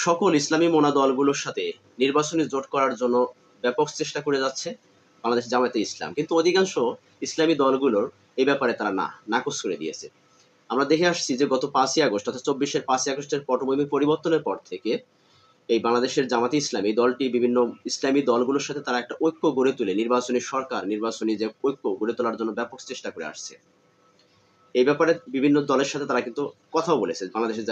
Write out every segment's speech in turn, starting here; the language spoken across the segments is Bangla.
সকল ইসলামী মোনা দলগুলোর সাথে নির্বাচনী জোট করার জন্য ব্যাপক চেষ্টা করে যাচ্ছে বাংলাদেশ জামায়াতে ইসলাম। কিন্তু অধিকাংশ ইসলামী দলগুলোর এই ব্যাপারে তারা না, নাকচ করে দিয়েছে। আমরা দেখে আসছি যে গত পাঁচই আগস্ট অর্থাৎ চব্বিশের পাঁচই আগস্টের পটভূমি পরিবর্তনের পর থেকে এই বাংলাদেশের জামাতে ইসলাম দলটি বিভিন্ন ইসলামী দলগুলোর সাথে তারা একটা ঐক্য গড়ে তুলে নির্বাচনী সরকার, নির্বাচনী যে ঐক্য গড়ে তোলার জন্য ব্যাপক চেষ্টা করে আসছে। এই ব্যাপারে বিভিন্ন দলের সাথে তারা কিন্তু কথাও বলেছে। বাংলাদেশের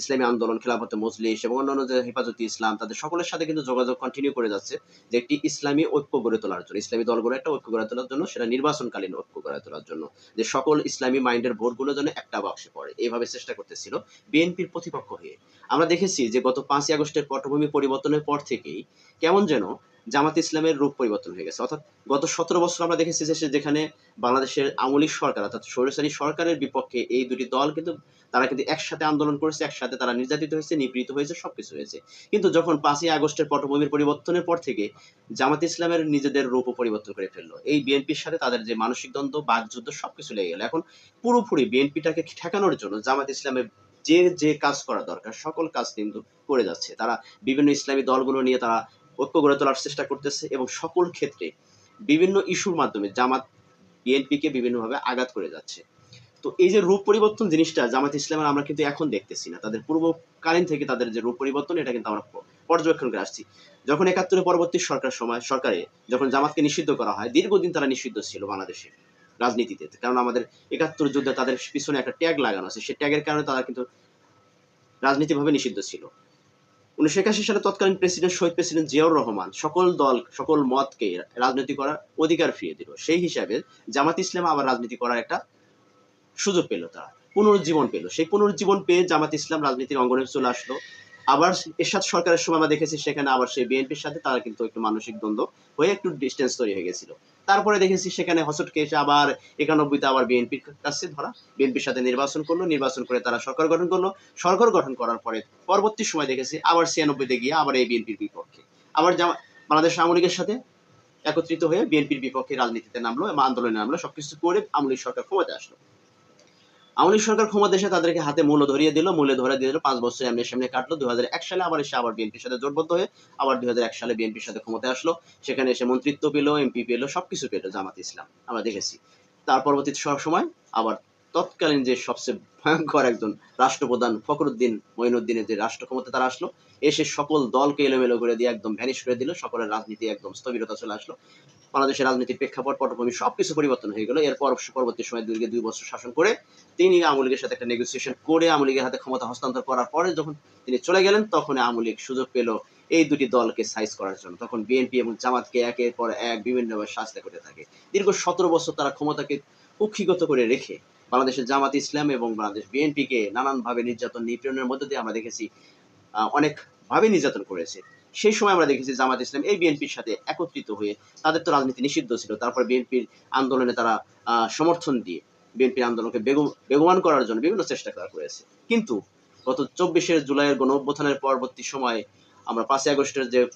ইসলামী আন্দোলন, খেলাফতে মজলিস এবং অন্যান্য যে হেফাজতি ইসলাম, তাদের সকলের সাথে কিন্তু যোগাযোগ কন্টিনিউ করে যাচ্ছে যে একটি ইসলামী ঐক্য গড়ে তোলার জন্য, ইসলামী দলগুলো একটা ঐক্য গড়ে তোলার জন্য, সেটা নির্বাচনকালীন ঐক্য গড়ে তোলার জন্য, যে সকল ইসলামী মাইন্ডের ভোটগুলো যেন একটা বাক্সে পড়ে। এইভাবে চেষ্টা করতেছিল বিএনপির প্রতিপক্ষ হয়ে। আমরা দেখেছি যে গত পাঁচই আগস্টের পটভূমি পরিবর্তনের পর থেকেই কেমন যেন জামাত ইসলামের রূপ পরিবর্তন হয়ে গেছে। অর্থাৎ গত সতেরো বছর আমরা দেখেছি যে যেখানে বাংলাদেশের আমলিক সরকার, অর্থাৎ স্বৈরচারী সরকারের বিপক্ষে এই দুটি দল কিন্তু তারা কিন্তু একসাথে আন্দোলন করেছে, একসাথে তারা নির্যাতিত হয়েছে, নিপীড়িত হয়েছে, সবকিছু হয়েছে। কিন্তু যখন পাঁচই আগস্টের পটভূমির পরিবর্তনের পর থেকে জামাত ইসলামের নিজেদের রূপও পরিবর্তন করে ফেলল। এই বিএনপির সাথে তাদের যে মানসিক দ্বন্দ্ব বাকযুদ্ধ সবকিছু লেগে গেল। এখন পুরোপুরি বিএনপিটাকে ঠেকানোর জন্য জামাত ইসলামের যে যে কাজ করা দরকার, সকল কাজ কিন্তু করে যাচ্ছে। তারা বিভিন্ন ইসলামী দলগুলো নিয়ে তারা ঐক্য গড়ে তোলার চেষ্টা করতেছে এবং সকল ক্ষেত্রে বিভিন্ন ইস্যুর মাধ্যমে জামাত বিএনপিকে বিভিন্নভাবে আঘাত করে যাচ্ছে। তো এই যে রূপ পরিবর্তন জিনিসটা জামাত ইসলামের আমরা কিন্তু এখন দেখতেছি না। তাদের পূর্বকালীন থেকে তাদের যে রূপ পরিবর্তন, এটা কিন্তু আমরা পর্যবেক্ষণ করে আসছি। যখন একাত্তরের পরবর্তী সরকার সময়, সরকারে যখন জামাতকে নিষিদ্ধ করা হয়, দীর্ঘদিন তারা নিষিদ্ধ ছিল বাংলাদেশে রাজনীতিতে। কারণ আমাদের একাত্তর যুদ্ধে তাদের পিছনে একটা ট্যাগ লাগানো আছে। সেই ট্যাগের কারণে তারা কিন্তু রাজনীতিভাবে নিষিদ্ধ ছিল। উনিশশো একাশি সালে তৎকালীন প্রেসিডেন্ট শহীদ প্রেসিডেন্ট জিয়াউর রহমান সকল দল, সকল মতকে রাজনীতি করার অধিকার ফিরিয়ে দিল। সেই হিসাবে জামাত ইসলাম আবার রাজনীতি করার একটা সুযোগ পেল তারা, পুনরুজ্জীবন পেল। সেই পুনরুজ্জীবন পেয়ে জামাত ইসলাম রাজনীতির অঙ্গনে চলে আসলো। আবার এরশাদ সরকারের সময় আমরা দেখেছি সেখানে আবার সেই বিএনপির সাথে তারা কিন্তু একটু মানসিক দ্বন্দ্ব হয়ে একটু ডিস্টেন্স তৈরি হয়ে গেছিল। তারপরে দেখেছি সেখানে হসটকে এসে আবার একানব্বইতে আবার বিএনপির কাছে ধরা। বিএনপির সাথে নির্বাচন করল, নির্বাচন করে তারা সরকার গঠন করল। সরকার গঠন করার পরে পরবর্তী সময় দেখেছি আবার ছিয়ানব্বইতে গিয়ে আবার এই বিএনপির বিপক্ষে। আবার বাংলাদেশ আওয়ামী লীগের সাথে একত্রিত হয়ে বিএনপির বিপক্ষে রাজনীতিতে নামলো আন্দোলনে নামলো, সবকিছু করে আওয়ামী লীগ সরকার ক্ষমতা আসলো। আওয়ামী সরকার ক্ষমতা এসে তাদেরকে হাতে মূল্য ধরিয়ে দিল, মূল্য ধরে দিয়ে দিল, পাঁচ বছর এমনি সামনে কাটলো। দুই সালে আবার এসে আবার বিএনপির সাথে জোটবদ্ধ হয়ে আবার দুই সালে বিএনপির সাথে ক্ষমতায় আসলো। সেখানে এসে মন্ত্রিত্ব পেল, এমপি পেল, সবকিছু পেল জামাত ইসলাম। আমরা দেখেছি। তার পরবর্তী সময় আবার তৎকালীন যে সবচেয়ে ভয়ঙ্কর একজন রাষ্ট্রপ্রধান ফখরুদ্দিন মঈনুদ্দিনের যে রাষ্ট্র ক্ষমতা তারা আসলো এসে সকল দলকে এলোমেলো করে দিয়ে একদম ভ্যানিশ করে দিল, সকলের রাজনীতি একদম স্থবিরতা চলে আসলো। বাংলাদেশের রাজনীতির প্রেক্ষাপট, পটভূমি সবকিছু পরিবর্তন হয়ে গেল। এরপর পরবর্তী সময় দীর্ঘ দুই বছর শাসন করে তিনি আওয়ামী লীগের সাথে একটা নেগোসিয়েশন করে আওয়ামী লীগের হাতে ক্ষমতা হস্তান্তর করার পরে যখন তিনি চলে গেলেন, তখন আওয়ামী লীগ সুযোগ পেল এই দুটি দলকে সাইজ করার জন্য। তখন বিএনপি এবং জামাতকে একের পর এক বিভিন্নভাবে শাস্তি করে থাকে। দীর্ঘ সতেরো বছর তারা ক্ষমতাকে কুক্ষিগত করে রেখে বাংলাদেশের জামাত ইসলাম এবং বাংলাদেশ বিএনপিকে নানানভাবে নির্যাতন, নিপীড়নের মধ্যে দিয়ে আমরা দেখেছি অনেকভাবে নির্যাতন করেছে। সেই সময় আমরা দেখেছি জামাত ইসলাম এই বিএনপির সাথে একত্রিত হয়ে তাদের তো রাজনীতি নিষিদ্ধ ছিল, তারপর বিএনপির আন্দোলনে তারা সমর্থন দিয়ে বিএনপির আন্দোলনকে বেগ- বেগবান করার জন্য বিভিন্ন চেষ্টা করা করেছে। কিন্তু গত চব্বিশে জুলাইয়ের গণ অভ্যুত্থানের পরবর্তী সময় আমরা পাঁচই আগস্টের যে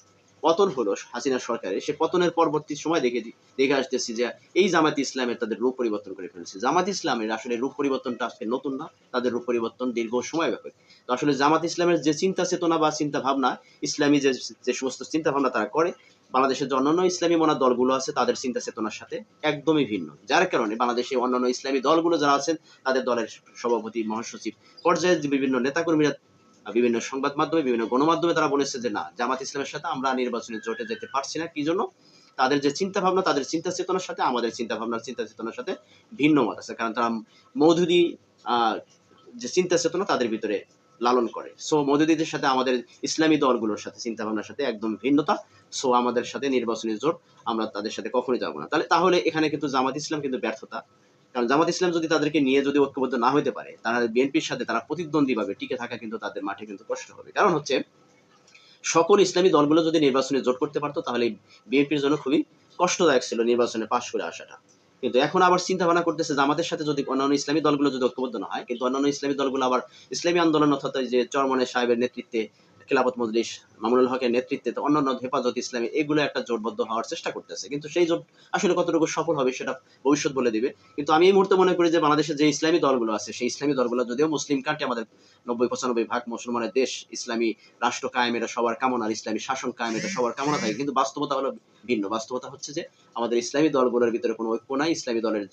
পতন হলো হাসিনা সরকারের। সে পতনের পরবর্তী সময় দেখে দেখে আসতেছি যে এই জামাত ইসলামের তাদের রূপ পরিবর্তন করে ফেলছে। জামাত ইসলামের আসলে রূপ পরিবর্তনটা আজকে নতুন না, তাদের রূপ পরিবর্তন দীর্ঘ সময় ব্যাপক তো আসলে জামাত ইসলামের যে চিন্তা চেতনা বা চিন্তা ভাবনা, ইসলামী যে যে সমস্ত চিন্তা ভাবনা তারা করে, বাংলাদেশের যে অন্যান্য ইসলামী মনা দলগুলো আছে, তাদের চিন্তা চেতনার সাথে একদমই ভিন্ন। যার কারণে বাংলাদেশে অন্যান্য ইসলামী দলগুলো যারা আছেন, তাদের দলের সভাপতি, মহাসচিব পর্যায়ে বিভিন্ন নেতাকর্মীরা বিভিন্ন সংবাদ মাধ্যমে, বিভিন্ন গণমাধ্যমে তারা বলেছে যে না, জামাত ইসলামের সাথে আমরা নির্বাচনে জোটে যেতে পারছি না। কি জন্য? তাদের যে চিন্তা ভাবনা তাদের চিন্তা চেতনার সাথে, আমাদের চিন্তা ভাবনার চিন্তা চেতনার সাথে ভিন্ন মত আছে। কারণ তারা মৌধুদি যে চিন্তা চেতনা তাদের ভিতরে লালন করে। সো মৌদুদিদের সাথে, আমাদের ইসলামী দলগুলোর সাথে চিন্তা ভাবনার সাথে একদম ভিন্নতা। সো আমাদের সাথে নির্বাচনী জোট, আমরা তাদের সাথে কখনোই যাব না। তাহলে তাহলে এখানে কিন্তু জামাত ইসলাম কিন্তু ব্যর্থতা। কারণ জামাত ইসলাম যদি তাদেরকে নিয়ে যদি ঐক্যবদ্ধ না হতে পারে তাহলে বিএনপির সাথে তারা প্রতিদ্বন্দ্বী ভাবে টিকে থাকা কিন্তু তাদের মাঠে কিন্তু কষ্ট হবে। কারণ হচ্ছে, সকল ইসলামী দলগুলো যদি নির্বাচনে জোট করতে পারতো, তাহলে বিএনপির জন্য খুবই কষ্টদায়ক ছিল নির্বাচনে পাশ করে আসাটা। কিন্তু এখন আবার চিন্তা ভাবনা করতেছে, জামাতের সাথে যদি অন্যান্য ইসলামী দলগুলো যদি ঐক্যবদ্ধ না হয়, কিন্তু অন্যান্য ইসলামী দলগুলো আবার ইসলামী আন্দোলন অর্থাৎ যে চরমনের সাহেবের নেতৃত্বে খেলাফত মজলিস, মামুনুল হকের নেতৃত্বে তো অন্যান্য হেফাজত ইসলামী, এগুলো একটা জোটবদ্ধ হওয়ার চেষ্টা করতেছে। কিন্তু সেই জোট আসলে কতটুকু সফল হবে সেটা ভবিষ্যৎ বলে দিবে। কিন্তু আমি এই মুহূর্তে মনে করি যে বাংলাদেশে যে ইসলামী দলগুলো আছে, সেই ইসলামী দলগুলো যদিও মুসলিম কান্ট্রি, আমাদের নব্বই পঁচানব্বই ভাগ মুসলমানের দেশ ইসলামী রাষ্ট্র কায়েম, এটা সবার কামনা, আর ইসলামী শাসন কায়েম, এটা সবার কামনা থাকে। কিন্তু বাস্তবতা হলো ভিন্ন। বাস্তবতা হচ্ছে যে আমাদের ইসলামী দলগুলোর ভিতরে কোনো ঐক্য নাই, ইসলামী দলের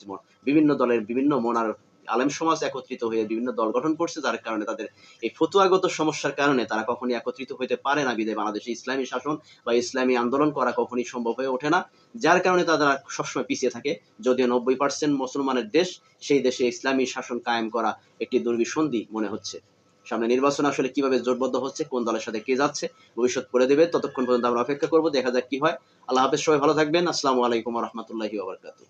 বিভিন্ন দলের বিভিন্ন মনার আলেম সমাজ একত্রিত হয়ে বিভিন্ন দল গঠন করছে, যার কারণে তাদের এই ফতুয়াগত সমস্যার কারণে তারা কখনই একত্রিত হইতে পারে না। বিদায় বাংলাদেশে ইসলামী শাসন বা ইসলামী আন্দোলন করা কখনই সম্ভব হয়ে ওঠে না, যার কারণে তারা সবসময় পিছিয়ে থাকে। যদিও নব্বই পার্সেন্ট মুসলমানের দেশ, সেই দেশে ইসলামী শাসন কায়েম করা একটি দুর্বিসন্ধি মনে হচ্ছে। সামনে নির্বাচন আসলে কীভাবে জোটবদ্ধ হচ্ছে, কোন দলের সাথে কে যাচ্ছে, ভবিষ্যৎ করে দেবে। ততক্ষণ পর্যন্ত আমরা অপেক্ষা করব, দেখা যাক কি হয়। আল্লাহ হাফেজ, সবাই ভালো থাকবেন। আসসালামু আলাইকুম রহমতুল্লাহি ওবরকাতু